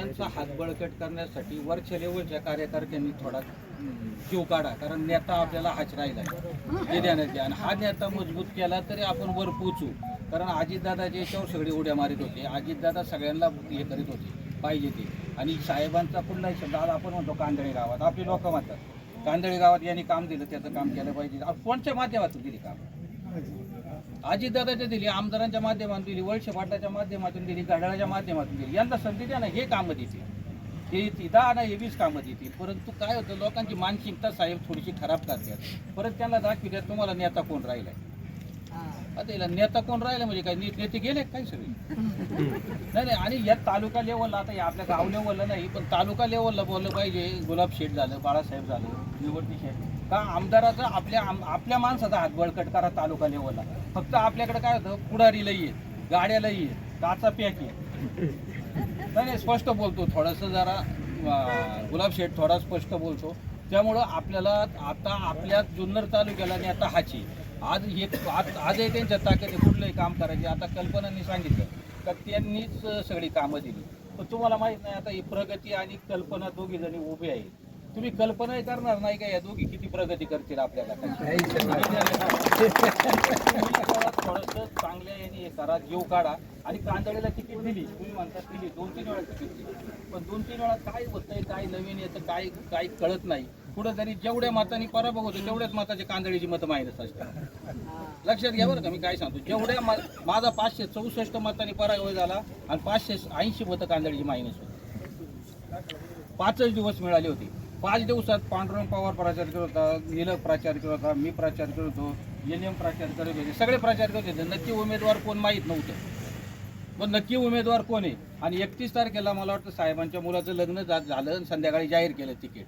त्यांचा हात बळकट करण्यासाठी वरच्या लेवलच्या कार्यकर्त्यांनी थोडा जीव काढा कारण नेता आपल्याला हाच राहिला हे देण्यात घ्या. आणि हा नेता मजबूत केला तरी आपण वर पोचू कारण अजितदादाच्या याच्यावर सगळे उड्या मारित होते. अजितदादा सगळ्यांना हे करीत होते. पाहिजे ते. आणि साहेबांचा पुन्हा शब्द आज आपण म्हणतो कांदळी गावात. आपली लोक म्हणतात. कांदळी गावात यांनी काम दिलं त्याचं काम केलं पाहिजे. कोणच्या माध्यमातून दिली काम. अजितदादाच्या दिली आमदारांच्या माध्यमातून दिली वळशे पाटलाच्या माध्यमातून दिली घड्याळाच्या माध्यमातून दिली. यांना संधी द्या ना हे कामं देतील. हे ती दहा ना हे वीस कामं देतील. परंतु काय होतं लोकांची मानसिकता साहेब थोडीशी खराब करतात. परत त्यांना दाखविल्यात तुम्हाला नेता कोण राहिलाय? आता याला नेता कोण राहिला म्हणजे काय? नीट नेते गेले काय सगळे? नाही नाही आणि या तालुका लेवलला आता या आपल्या गाव लेवलला नाही पण तालुका लेवलला बोललं पाहिजे. गुलाब शेठ झालं बाळासाहेब झालं निवडती शेठ का आमदाराचा आपल्या आम- आपल्या माणसाचा हात बळकट करा तालुका लेवलला फक्त आपल्याकडे काय होतं? पुढारी लई आहे गाड्या लई आहे काचा पॅक आहे. नाही नाही स्पष्ट बोलतो थोडंसं जरा. अं, गुलाब शेठ थोडा स्पष्ट बोलतो. त्यामुळं आपल्याला आता आपल्या जुन्नर तालुक्याला आणि आता हाची आज हे आज आजही त्यांच्या ताकद कुठलंही काम करायचे आता कल्पनांनी सांगितलं का त्यांनीच सगळी कामं दिली. पण तुम्हाला माहीत नाही आता ही प्रगती आणि कल्पना दोघी जणी उभे आहेत तुम्ही कल्पनाही करणार नाही का या दोघी किती प्रगती करतील आपल्याला? थोडस चांगल्या याने हे करा जीव काढा. आणि कांदळीला तिकीट दिली तुम्ही म्हणता दिली दोन तीन वेळा तिकीट दिली. पण दोन तीन वेळा काय होतंय काय नवीन येतं काय काय कळत नाही. पुढे जरी जेवढ्या मतांनी पराभव होतो तेवढ्याच मताचे कांदळीची मतं मायनस असतात. लक्षात घ्या बरं का मी काय सांगतो. जेवढ्या माझा पाचशे चौसष्ट मतांनी पराभव झाला आणि पाचशे ऐंशी मतं कांदळीची मायनस होती. पाचच दिवस मिळाले होते. पाच दिवसात पांडुरंग पवार प्रचार करत होता नीलक प्रचार करत होता मी प्रचार करत होतो. एन एम प्रचार करत होते. सगळे प्रचार करत होते. नक्की उमेदवार कोण माहीत नव्हतं. पण नक्की उमेदवार कोण आहे? आणि एकतीस तारखेला मला वाटतं साहेबांच्या मुलाचं लग्न झालं आणि संध्याकाळी जाहीर केलं तिकीट.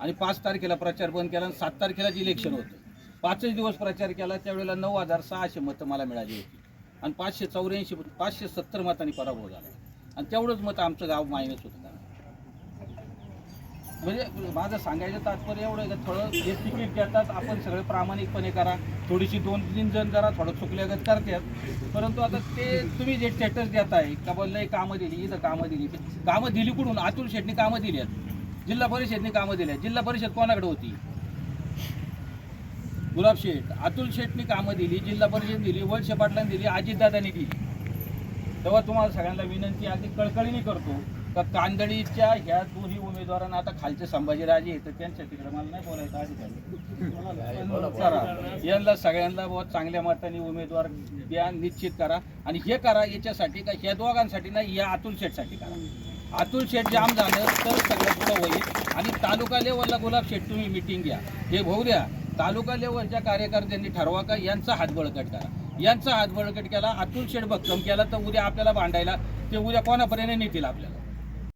आणि पाच तारखेला प्रचार बंद केला आणि सात तारखेलाच इलेक्शन होतं. पाचच दिवस प्रचार केला. त्यावेळेला नऊ हजार सहाशे मतं मला मिळाली होती. आणि पाचशे चौऱ्याऐंशी पाचशे सत्तर मतांनी पराभव झाला. आणि तेवढंच मत आमचं गाव मायनस होतं. म्हणजे माझं सांगायचं तात्पर्य एवढं आहे का थोडं जे तिकीट देतात आपण सगळे प्रामाणिकपणे करा. थोडीशी दोन तीन जण जरा थोडं चुकल्यागत करतात. परंतु आता ते तुम्ही जे स्टेटस देताय का बोललंय कामं दिली इथं कामं दिली. कामं दिली कुठून? अतुल शेटनी कामं दिली आहेत. जिल्हा परिषदनी कामं दिली आहेत. जिल्हा परिषद कोणाकडे होती? गुलाब शेठ. अतुल शेठनी कामं दिली जिल्हा परिषद दिली वळशे पाटलांनी दिली अजितदादांनी दिली. तेव्हा तुम्हाला सगळ्यांना विनंती अगदी कळकळीने करतो. का कांदळीच्या ह्या दोन्ही उमेदवारांना आता खालचे संभाजीराजे येतं त्यांच्या तिकडे मला नाही बोलायचं अधिकारी. यांना सगळ्यांना बहुत चांगल्या मताने उमेदवार द्या निश्चित करा. आणि हे करा याच्यासाठी का ह्या दोघांसाठी नाही या अतुल शेठसाठी करा. अतुल शेठ जाम झालं तर सगळं पुढं होईल. आणि तालुका लेवलला गुलाब शेठ तुम्ही मिटिंग घ्या. हे भाऊ द्या तालुका लेवलच्या कार्यकर्त्यांनी ठरवा का यांचा हात बळकट करा. यांचा हात बळकट केला अतुल शेठ भक्कम केला तर उद्या आपल्याला भांडायला ते उद्या कोणापर्यंत नेतील आपल्याला?